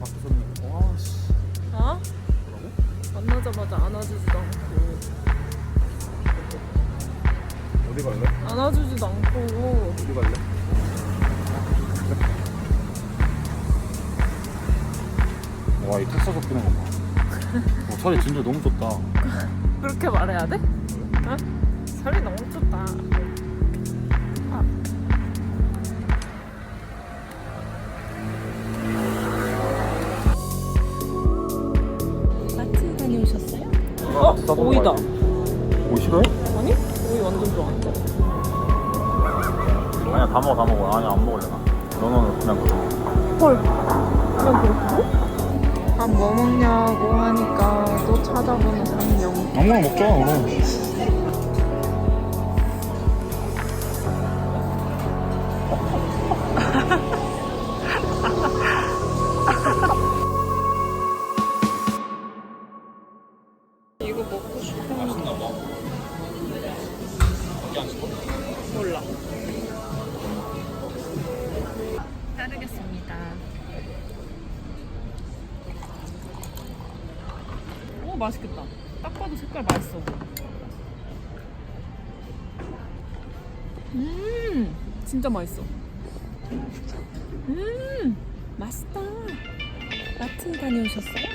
바뀌었네. 와 씨. 어? 뭐라고? 만나자마자 안아주지도 않고 어디 갈래? 안아주지도 않고 어디 갈래? 와, 이 텍사스 피는 거 봐. 어, 차라리 진짜 너무 좋다. 그렇게 말해야 돼? 어? 살이 너무 좋 어? 오이다 오이 싫어해? 아니? 오이 완전 좋아하는데 아니야, 다 먹어, 다 먹어. 아니야, 안 먹을래, 나. 너는 그냥 그거. 헐 그냥 그렇고? 밥 뭐 먹냐고 하니까 또 찾아보는 상영 아무거나 먹자, 오늘. 몰라. 자르겠습니다. 오 맛있겠다. 딱 봐도 색깔 맛있어. 음 진짜 맛있어. 음 맛있다. 마트 다녀오셨어요?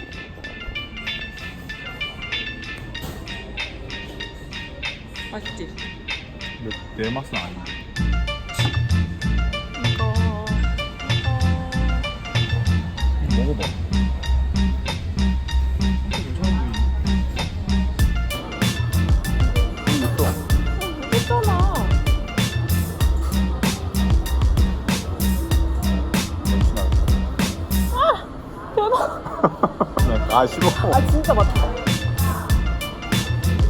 맛있지? 내, 내 맛은 아닌데. 이거 이거 먹어봐. 했잖아. 대박. 아 싫어. 아 진짜 맛있다.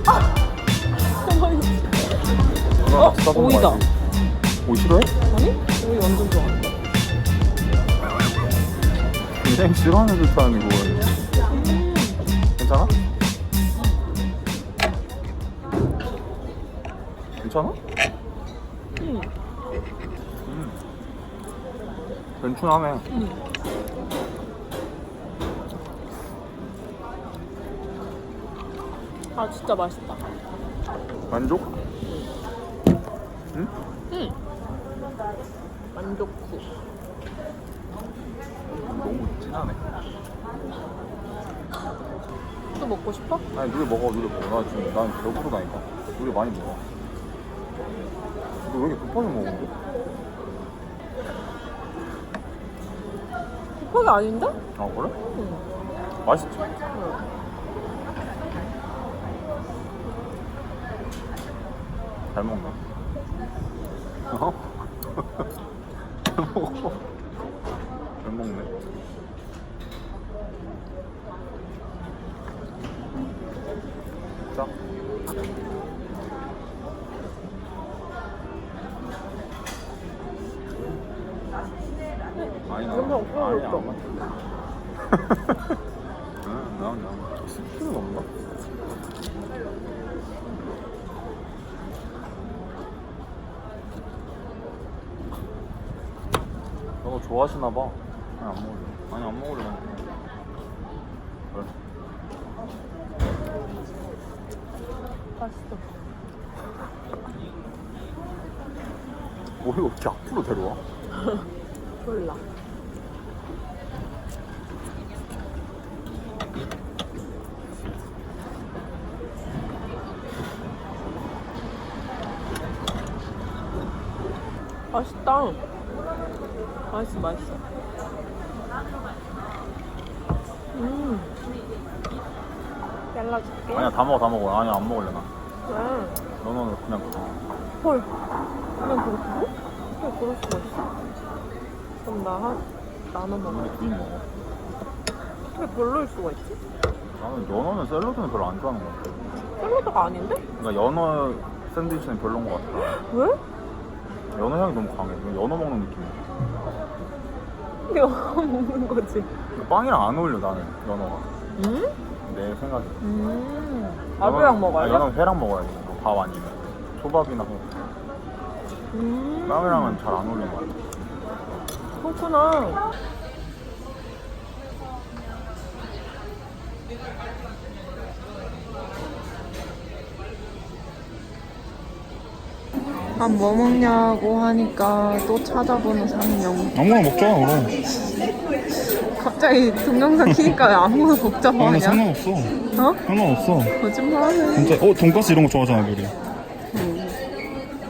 아. 어? 오이다. 오이 싫어해? 아니? 오이 완전 좋아하는데. 인생 싫어하는 듯한 이거. 음. 괜찮아? 괜찮아? 음. 음. 괜찮하네. 음. 아 진짜 맛있다. 만족? 응? 음. 만족후. 너무 진하네. 또 먹고 싶어? 아니 누리 먹어 누리 먹어. 나 지금 난 배고프다니까. 누리 많이 먹어. 너왜 이렇게 급하게 먹는데? 급하게 아닌데? 아 그래? 응. 맛있지? 잘 먹나? 어? 잘 먹어. 잘 먹네. 자. 아니 나 아니. 안 맡아. 응, 나 그냥 스프는 없나? 좋아하시나 봐. 아니 안 먹을래. 아니 안 먹을래. 그래. 맛있어. 뭐 이거 이렇게 앞으로 데려와? 몰라. 맛있다. 맛있어, 맛있어. 음. 잘라줄게. 아니야 다 먹어 다 먹어. 아니 안 먹을래 나. 왜? 너는 그냥 그거. 헐. 그냥 그렇게? 그래, 그럴 수가 있어. 그럼 나 한, 나눠 먹어. 너네 둘이 먹어. 왜 별로일 수가 있지? 나는 연어는 샐러드는 별로 안 좋아하는 것 같아. 샐러드가 아닌데? 그러니까 연어 샌드위치는 별로인 것 같아. 왜? 연어 향이 너무 강해. 그냥 연어 먹는 느낌이야. 근데 영어 먹는 거지. 빵이랑 안 어울려 나는 연어가 응? 내 생각에. 음. 아, 연어는- 아베랑 먹어야 돼? 연어는 회랑 먹어야지. 뭐. 밥 아니면 초밥이나 회. 음. 빵이랑은 잘 안 어울린 거 같아. 그렇구나. 밥 뭐 먹냐고 하니까 또 찾아보는 상영. 아무거나 먹자 그럼 갑자기 동영상 키니까 왜 아무나 아나 복잡하냐? 상관없어 어? 상관없어 거짓말하네. 진짜 어 돈가스 이런 거 좋아하잖아 우리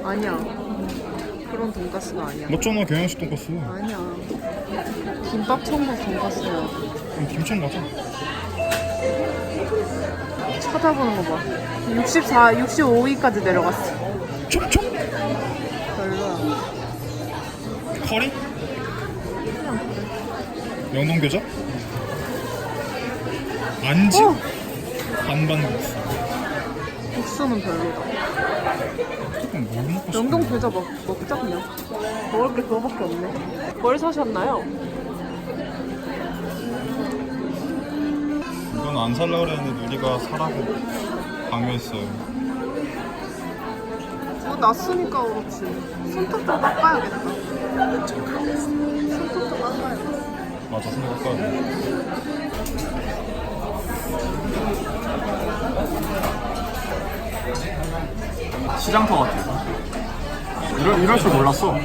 아니야. 그런 돈가스가 아니야. 맞잖아 경양식 돈가스 아니야. 김밥 천국 돈가스야. 그럼 김천 가자 찾아보는 거 봐. 64, 65위까지 내려갔어. 촉촉 커리? 영동교자? 안지? 어! 반반 국수 국수는 별로다. 조금 뭘 먹고 싶어 영동 겨자 먹, 먹자 그냥. 먹을 게 그거밖에 없네. 뭘 사셨나요? 이건 안 살라 그랬는데 누리가 사라고 강요했어요 뭐 낯으니까 그렇지. 손톱 좀 깎아야겠다. 손톱 좀 깎아야겠다. 맞아 생각할까 시장터 같아 이럴, 이럴 줄 몰랐어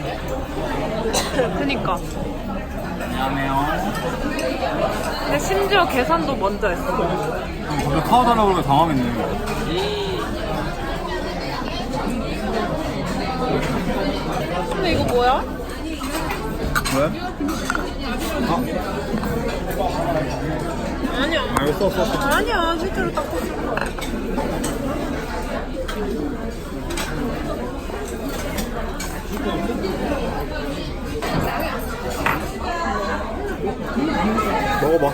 그니까. 안녕하세요 근데 심지어 계산도 먼저 했어. 거기 타워달라고 그러니까 당황했네 근데 이거 뭐야? 왜? 아니야. 아 이거 써 써, 써. 아니야. 실제로 닦고 싶어. 먹어봐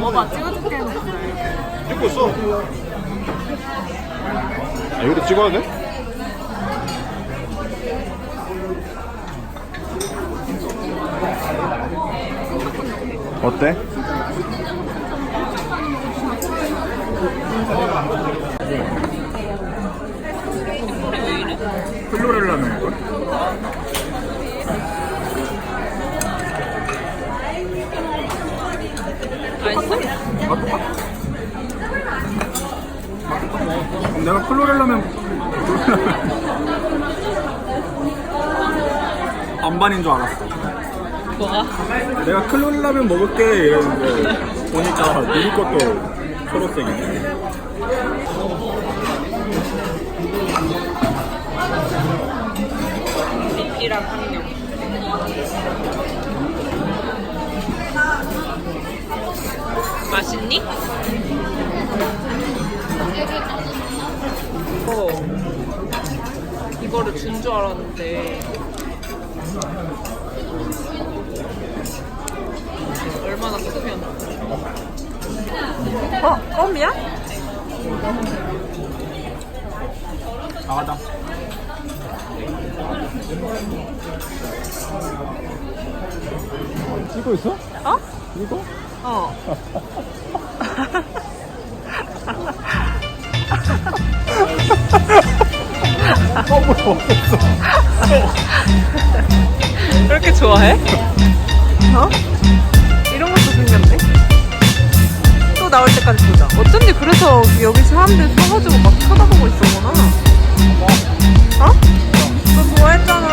먹어봐. 찍어줄게. 찍고 있어 아 여기도 찍어야 돼? 어때? 플로렐라면일걸? 맛있어? 아 똑같아 내가 클로렐라면 반반인 줄 알았어 뭐가? 내가 클로렐라면 먹을게 이랬는데 보니까 누리 것도 초록색이네 미끼랑 학력. 맛있니? 어. 이거를 준 줄 알았는데 얼마나 크면 어? 껌이야? 나가자 찍고 있어? 어? 이거? 어. 왜 이렇게 좋아해? 어? 나올 때까지 보자. 어쩐지 그래서 여기 사람들 서가지고 막 쳐다보고 있었구나. 어? 어? 너 뭐 좋아했잖아.